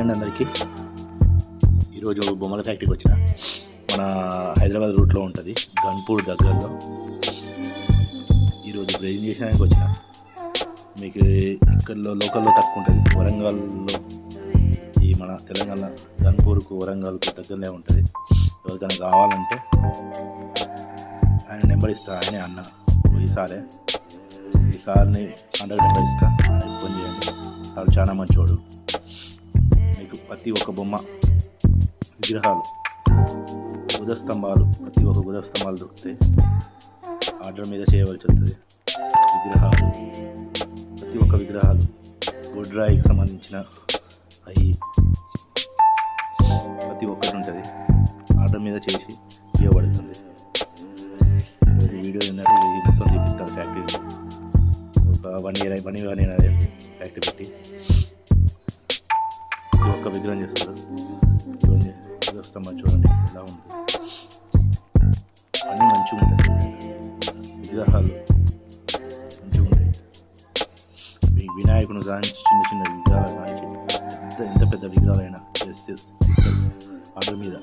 అండి అందరికీ. ఈరోజు బొమ్మల ఫ్యాక్టరీకి వచ్చిన మన హైదరాబాద్ రూట్లో ఉంటుంది గన్పూర్ దగ్గరలో. ఈరోజు ప్రెజెంటేషన్కి వచ్చిన. మీకు ఇక్కడలో లోకల్లో తక్కువ ఉంటుంది. వరంగల్లో ఈ మన తెలంగాణ గన్పూర్కు వరంగల్కు దగ్గరనే ఉంటుంది. ఎవరికైనా కావాలంటే ఆయన నెంబర్ ఇస్తా ఆయన అన్న. ఈసారే ఈ సార్ని కాంటాక్ట్ నెంబర్ ఇస్తా. ఫోన్ చేయండి. సార్ చాలా మంచోడు. మీకు ప్రతి ఒక్క బొమ్మ విగ్రహాలు గుదస్తంభాలు ప్రతి ఒక్క గుదస్తంభాలు దొరుకుతాయి ఆర్డర్ మీద చేయవలసి వస్తుంది. విగ్రహాలు ప్రతి ఒక్క విగ్రహాలు గుడ్రాయికి సంబంధించిన అవి ప్రతి ఒక్కటి ఉంటుంది. ఆర్డర్ మీద చేసి ఇవ్వబడుతుంది. వీడియో ఏంటంటే ఇది మొత్తం చూపిస్తారు ఫ్యాక్టరీలో. ఒక వన్ ఇయర్ వన్ ఇయర్ అనేది ఫ్యాక్టరీ పెట్టి. ప్రతి ఒక్క విగ్రహం చేస్తారు చూడండి వస్తామా చూడండి ఎలా ఉంది అన్నీ మంచిగా ఉంటాయి విగ్రహాలు మంచిగా ఉంటాయి వి- వినాయకుని కానీ చిన్న చిన్న విగ్రహాలు కానీ ఎంత ఎంత పెద్ద విగ్రహాలైనా చేస్తే ఆర్డర్ మీద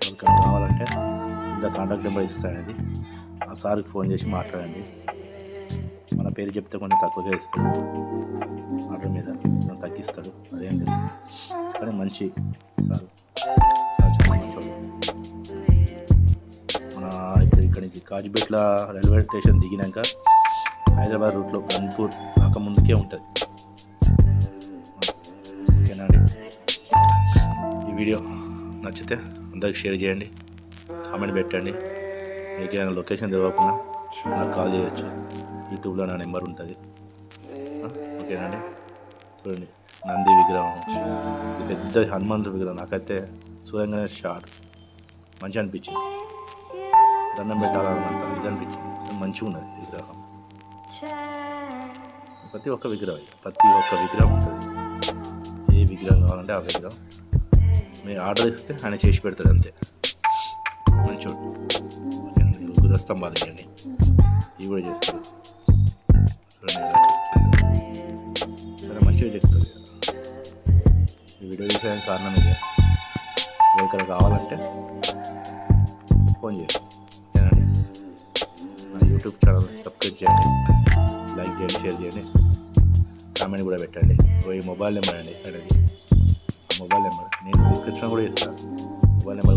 ఎవరికైనా కావాలంటే ఇంత కాంటాక్ట్ నెంబర్ ఇస్తానండి ఆ సార్కి ఫోన్ చేసి మాట్లాడండి పేరు చెప్తే కొంచెం తక్కువగా ఇస్తాడు. ఆర్డర్ మీద కొంచెం తగ్గిస్తాడు. అదేం లేదు కానీ మంచి సార్. మన ఇప్పుడు ఇక్కడి నుంచి కాజిపేట్ల రైల్వే స్టేషన్ దిగినాక హైదరాబాద్ రూట్లో గన్పూర్ రాక ముందుకే ఉంటుంది. ఓకేనా అండి? ఈ వీడియో నచ్చితే అందరికి షేర్ చేయండి. కామెంట్ పెట్టండి. మీకు లొకేషన్ తెలియకుండా నాకు కాల్ చేయొచ్చు. యూట్యూబ్లో నా నెంబర్ ఉంటుంది. ఓకేనండి. చూడండి. నంది విగ్రహం. పెద్ద హనుమంతుడి విగ్రహం. నాకైతే చూడంగానే షార్ట్ మంచిగా అనిపించింది. దండం పెట్టాలన్నమాట ఇది అనిపించింది. మంచిగా ఉన్నది విగ్రహం. ప్రతి ఒక్క విగ్రహం ప్రతి ఒక్క విగ్రహం ఉంటుంది. ఏ విగ్రహం కావాలంటే ఆ విగ్రహం. మీరు ఆర్డర్ ఇస్తే ఆయన చేసి పెడతాడు అంతే. మంచి ఓకేనండి. గురస్తంభాలు ఇవి కూడా చేస్తారు చాలా మంచిగా చెప్తుంది ఈ వీడియో తీసేయడానికి కారణం ఇదే. ఇక్కడ కావాలంటే ఫోన్ చేయండి. ఓకేనండి నా యూట్యూబ్ ఛానల్ సబ్స్క్రైబ్ చేయండి. లైక్ చేయండి షేర్ చేయండి. కామెంట్ కూడా పెట్టండి. ఓ ఈ మొబైల్ నెంబర్ అండి. ఇక్కడ మొబైల్ నెంబర్. నేను డిస్క్రిప్షన్ కూడా ఇస్తాను మొబైల్ నెంబర్